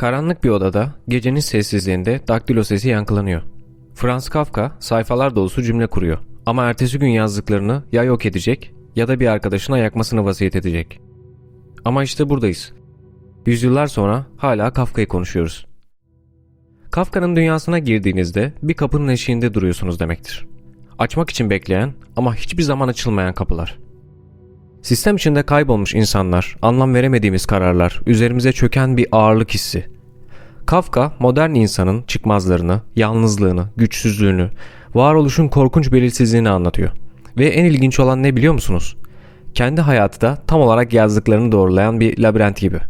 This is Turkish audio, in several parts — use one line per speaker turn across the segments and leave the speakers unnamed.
Karanlık bir odada gecenin sessizliğinde daktilo sesi yankılanıyor. Franz Kafka sayfalar dolusu cümle kuruyor. Ama ertesi gün yazdıklarını ya yok edecek ya da bir arkadaşına yakmasını vasiyet edecek. Ama işte buradayız. Yüzyıllar sonra hala Kafka'yı konuşuyoruz. Kafka'nın dünyasına girdiğinizde bir kapının eşiğinde duruyorsunuz demektir. Açmak için bekleyen ama hiçbir zaman açılmayan kapılar. Sistem içinde kaybolmuş insanlar, anlam veremediğimiz kararlar, üzerimize çöken bir ağırlık hissi. Kafka, modern insanın çıkmazlarını, yalnızlığını, güçsüzlüğünü, varoluşun korkunç belirsizliğini anlatıyor. Ve en ilginç olan ne biliyor musunuz? Kendi hayatı da tam olarak yazdıklarını doğrulayan bir labirent gibi.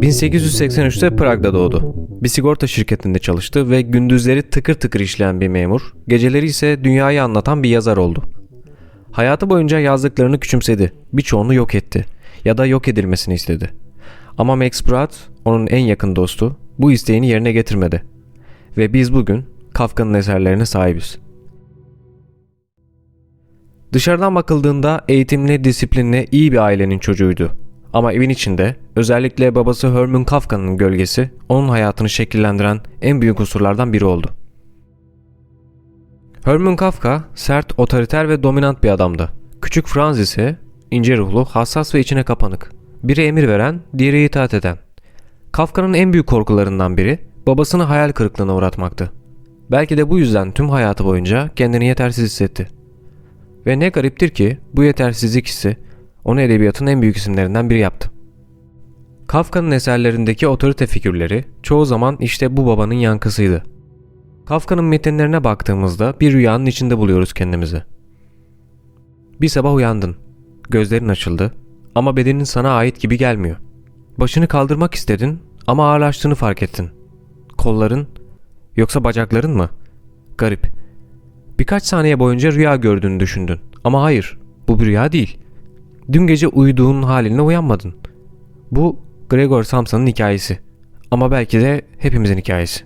...1883'te Prag'da doğdu. Bir sigorta şirketinde çalıştı ve gündüzleri tıkır tıkır işleyen bir memur, geceleri ise dünyayı anlatan bir yazar oldu. Hayatı boyunca yazdıklarını küçümsedi, birçoğunu yok etti ya da yok edilmesini istedi. Ama Max Brod, onun en yakın dostu, bu isteğini yerine getirmedi. Ve biz bugün Kafka'nın eserlerine sahibiz. Dışarıdan bakıldığında eğitimli, disiplinli, iyi bir ailenin çocuğuydu. Ama evin içinde özellikle babası Herman Kafka'nın gölgesi onun hayatını şekillendiren en büyük unsurlardan biri oldu. Herman Kafka sert, otoriter ve dominant bir adamdı. Küçük Franz ise ince ruhlu, hassas ve içine kapanık. Biri emir veren, diğeri itaat eden. Kafka'nın en büyük korkularından biri babasını hayal kırıklığına uğratmaktı. Belki de bu yüzden tüm hayatı boyunca kendini yetersiz hissetti. Ve ne gariptir ki bu yetersizlik hissi onu edebiyatın en büyük isimlerinden biri yaptı. Kafka'nın eserlerindeki otorite figürleri çoğu zaman işte bu babanın yankısıydı. Kafka'nın metinlerine baktığımızda bir rüyanın içinde buluyoruz kendimizi. Bir sabah uyandın. Gözlerin açıldı ama bedenin sana ait gibi gelmiyor. Başını kaldırmak istedin ama ağırlaştığını fark ettin. Kolların yoksa bacakların mı? Garip. Birkaç saniye boyunca rüya gördüğünü düşündün ama hayır bu bir rüya değil. Dün gece uyuduğun haline uyanmadın. Bu Gregor Samsa'nın hikayesi. Ama belki de hepimizin hikayesi.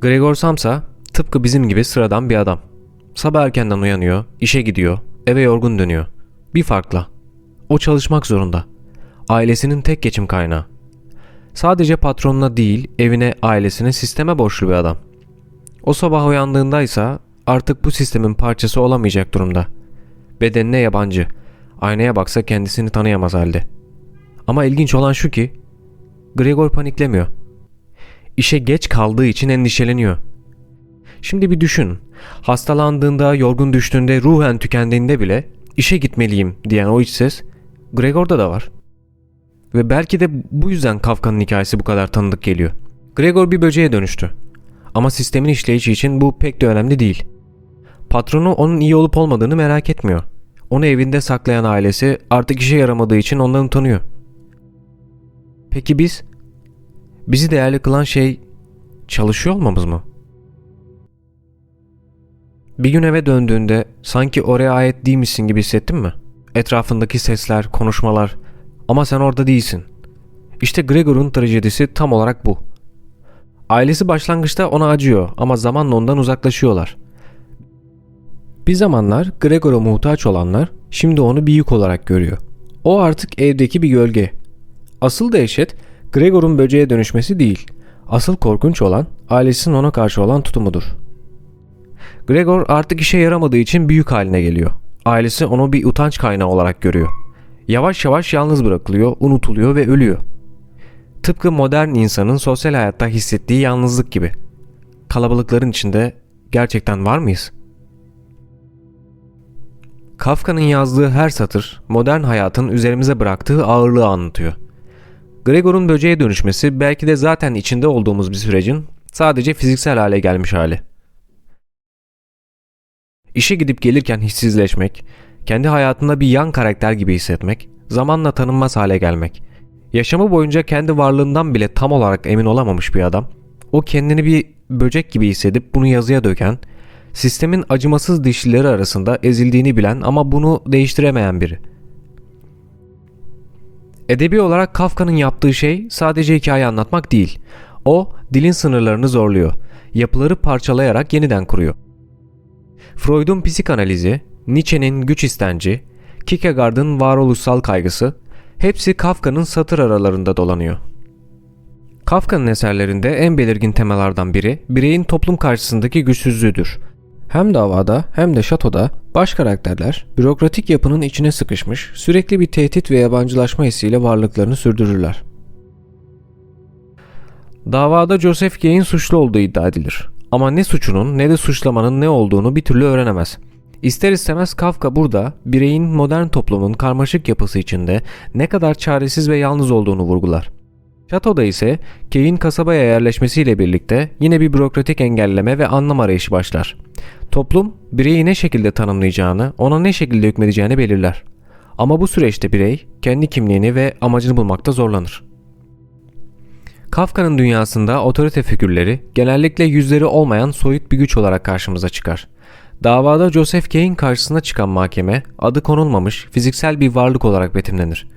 Gregor Samsa tıpkı bizim gibi sıradan bir adam. Sabah erkenden uyanıyor, işe gidiyor, eve yorgun dönüyor. Bir farkla. O çalışmak zorunda. Ailesinin tek geçim kaynağı. Sadece patronuna değil, evine, ailesine, sisteme borçlu bir adam. O sabah uyandığında ise artık bu sistemin parçası olamayacak durumda. Bedenine yabancı. Aynaya baksa kendisini tanıyamaz halde. Ama ilginç olan şu ki Gregor paniklemiyor. İşe geç kaldığı için endişeleniyor. Şimdi bir düşün. Hastalandığında, yorgun düştüğünde, ruhen tükendiğinde bile işe gitmeliyim diyen o iç ses Gregor'da da var. Ve belki de bu yüzden Kafka'nın hikayesi bu kadar tanıdık geliyor. Gregor bir böceğe dönüştü. Ama sistemin işleyişi için bu pek de önemli değil. Patronu onun iyi olup olmadığını merak etmiyor. Onu evinde saklayan ailesi artık işe yaramadığı için ondan utanıyor. Peki biz? Bizi değerli kılan şey çalışıyor olmamız mı? Bir gün eve döndüğünde sanki oraya ait değilmişsin gibi hissettin mi? Etrafındaki sesler, konuşmalar ama sen orada değilsin. İşte Gregor'un trajedisi tam olarak bu. Ailesi başlangıçta ona acıyor ama zamanla ondan uzaklaşıyorlar. Bir zamanlar Gregor'a muhtaç olanlar şimdi onu bir yük olarak görüyor. O artık evdeki bir gölge. Asıl dehşet Gregor'un böceğe dönüşmesi değil. Asıl korkunç olan ailesinin ona karşı olan tutumudur. Gregor artık işe yaramadığı için büyük haline geliyor. Ailesi onu bir utanç kaynağı olarak görüyor. Yavaş yavaş yalnız bırakılıyor, unutuluyor ve ölüyor. Tıpkı modern insanın sosyal hayatta hissettiği yalnızlık gibi. Kalabalıkların içinde gerçekten var mıyız? Kafka'nın yazdığı her satır modern hayatın üzerimize bıraktığı ağırlığı anlatıyor. Gregor'un böceğe dönüşmesi belki de zaten içinde olduğumuz bir sürecin sadece fiziksel hale gelmiş hali. İşe gidip gelirken hissizleşmek, kendi hayatında bir yan karakter gibi hissetmek, zamanla tanınmaz hale gelmek. Yaşamı boyunca kendi varlığından bile tam olarak emin olamamış bir adam, o kendini bir böcek gibi hissedip bunu yazıya döken, sistemin acımasız dişlileri arasında ezildiğini bilen ama bunu değiştiremeyen biri. Edebi olarak Kafka'nın yaptığı şey sadece hikaye anlatmak değil. O dilin sınırlarını zorluyor. Yapıları parçalayarak yeniden kuruyor. Freud'un psikanalizi, Nietzsche'nin güç istenci, Kierkegaard'ın varoluşsal kaygısı hepsi Kafka'nın satır aralarında dolanıyor. Kafka'nın eserlerinde en belirgin temalardan biri bireyin toplum karşısındaki güçsüzlüğüdür. Hem davada hem de şatoda baş karakterler bürokratik yapının içine sıkışmış, sürekli bir tehdit ve yabancılaşma hissiyle varlıklarını sürdürürler. Davada Joseph Gay'in suçlu olduğu iddia edilir. Ama ne suçunun ne de suçlamanın ne olduğunu bir türlü öğrenemez. İster istemez Kafka burada bireyin modern toplumun karmaşık yapısı içinde ne kadar çaresiz ve yalnız olduğunu vurgular. Şatoda ise Kay'in kasabaya yerleşmesiyle birlikte yine bir bürokratik engelleme ve anlam arayışı başlar. Toplum bireyi ne şekilde tanımlayacağını, ona ne şekilde hükmedeceğini belirler. Ama bu süreçte birey kendi kimliğini ve amacını bulmakta zorlanır. Kafka'nın dünyasında otorite figürleri genellikle yüzleri olmayan soyut bir güç olarak karşımıza çıkar. Davada Joseph Kay'in karşısına çıkan mahkeme adı konulmamış fiziksel bir varlık olarak betimlenir.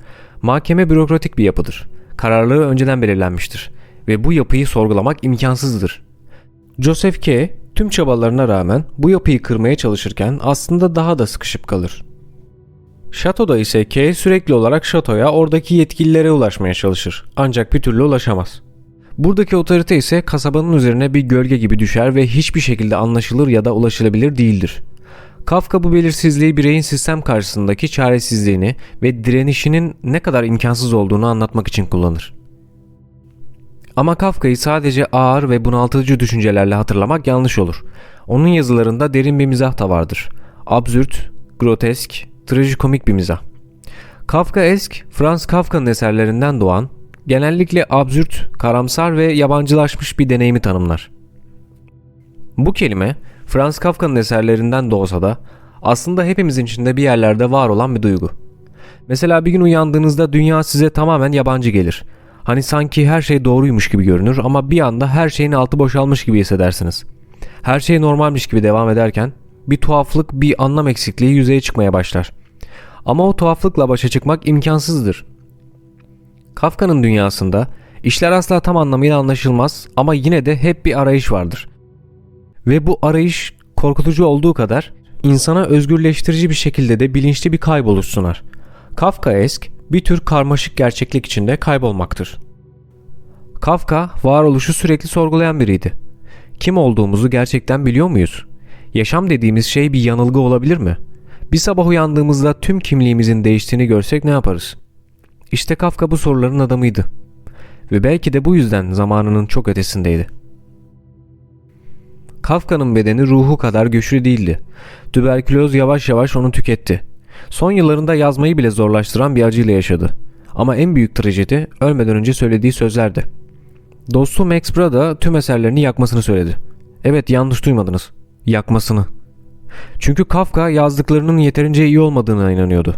Mahkeme bürokratik bir yapıdır. Kararları önceden belirlenmiştir ve bu yapıyı sorgulamak imkansızdır. Joseph Kay tüm çabalarına rağmen bu yapıyı kırmaya çalışırken aslında daha da sıkışıp kalır. Şatoda ise Kay sürekli olarak şatoya oradaki yetkililere ulaşmaya çalışır ancak bir türlü ulaşamaz. Buradaki otorite ise kasabanın üzerine bir gölge gibi düşer ve hiçbir şekilde anlaşılır ya da ulaşılabilir değildir. Kafka bu belirsizliği bireyin sistem karşısındaki çaresizliğini ve direnişinin ne kadar imkansız olduğunu anlatmak için kullanır. Ama Kafka'yı sadece ağır ve bunaltıcı düşüncelerle hatırlamak yanlış olur. Onun yazılarında derin bir mizah da vardır. Absürt, grotesk, trajikomik bir mizah. Kafka esk, Franz Kafka'nın eserlerinden doğan, genellikle absürt, karamsar ve yabancılaşmış bir deneyimi tanımlar. Bu kelime Franz Kafka'nın eserlerinden de olsa da aslında hepimizin içinde bir yerlerde var olan bir duygu. Mesela bir gün uyandığınızda dünya size tamamen yabancı gelir. Hani sanki her şey doğruymuş gibi görünür ama bir anda her şeyin altı boşalmış gibi hissedersiniz. Her şey normalmiş gibi devam ederken bir tuhaflık, bir anlam eksikliği yüzeye çıkmaya başlar. Ama o tuhaflıkla başa çıkmak imkansızdır. Kafka'nın dünyasında işler asla tam anlamıyla anlaşılmaz ama yine de hep bir arayış vardır. Ve bu arayış korkutucu olduğu kadar insana özgürleştirici bir şekilde de bilinçli bir kayboluş sunar. Kafkaesk bir tür karmaşık gerçeklik içinde kaybolmaktır. Kafka varoluşu sürekli sorgulayan biriydi. Kim olduğumuzu gerçekten biliyor muyuz? Yaşam dediğimiz şey bir yanılgı olabilir mi? Bir sabah uyandığımızda tüm kimliğimizin değiştiğini görsek ne yaparız? İşte Kafka bu soruların adamıydı. Ve belki de bu yüzden zamanının çok ötesindeydi. Kafka'nın bedeni ruhu kadar güçlü değildi. Tüberküloz yavaş yavaş onu tüketti. Son yıllarında yazmayı bile zorlaştıran bir acıyla yaşadı. Ama en büyük trajedi ölmeden önce söylediği sözlerdi. Dostu Max Brada tüm eserlerini yakmasını söyledi. Evet yanlış duymadınız. Yakmasını. Çünkü Kafka yazdıklarının yeterince iyi olmadığına inanıyordu.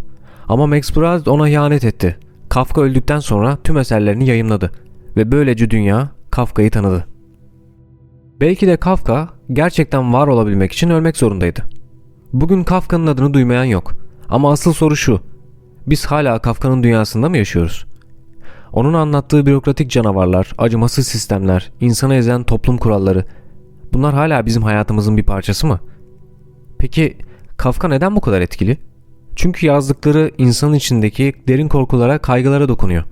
Ama Max Brad ona ihanet etti. Kafka öldükten sonra tüm eserlerini yayımladı ve böylece dünya Kafka'yı tanıdı. Belki de Kafka gerçekten var olabilmek için ölmek zorundaydı. Bugün Kafka'nın adını duymayan yok. Ama asıl soru şu. Biz hala Kafka'nın dünyasında mı yaşıyoruz? Onun anlattığı bürokratik canavarlar, acımasız sistemler, insanı ezen toplum kuralları bunlar hala bizim hayatımızın bir parçası mı? Peki Kafka neden bu kadar etkili? Çünkü yazdıkları insanın içindeki derin korkulara, kaygılara dokunuyor.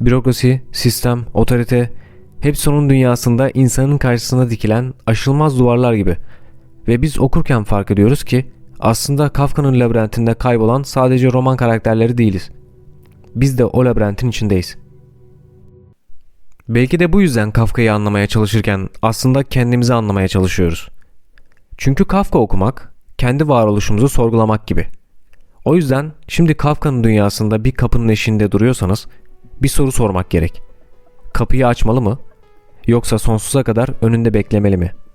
Bürokrasi, sistem, otorite hepsi onun dünyasında insanın karşısına dikilen aşılmaz duvarlar gibi. Ve biz okurken fark ediyoruz ki aslında Kafka'nın labirentinde kaybolan sadece roman karakterleri değiliz. Biz de o labirentin içindeyiz. Belki de bu yüzden Kafka'yı anlamaya çalışırken aslında kendimizi anlamaya çalışıyoruz. Çünkü Kafka okumak, kendi varoluşumuzu sorgulamak gibi. O yüzden şimdi Kafka'nın dünyasında bir kapının eşiğinde duruyorsanız bir soru sormak gerek. Kapıyı açmalı mı? Yoksa sonsuza kadar önünde beklemeli mi?''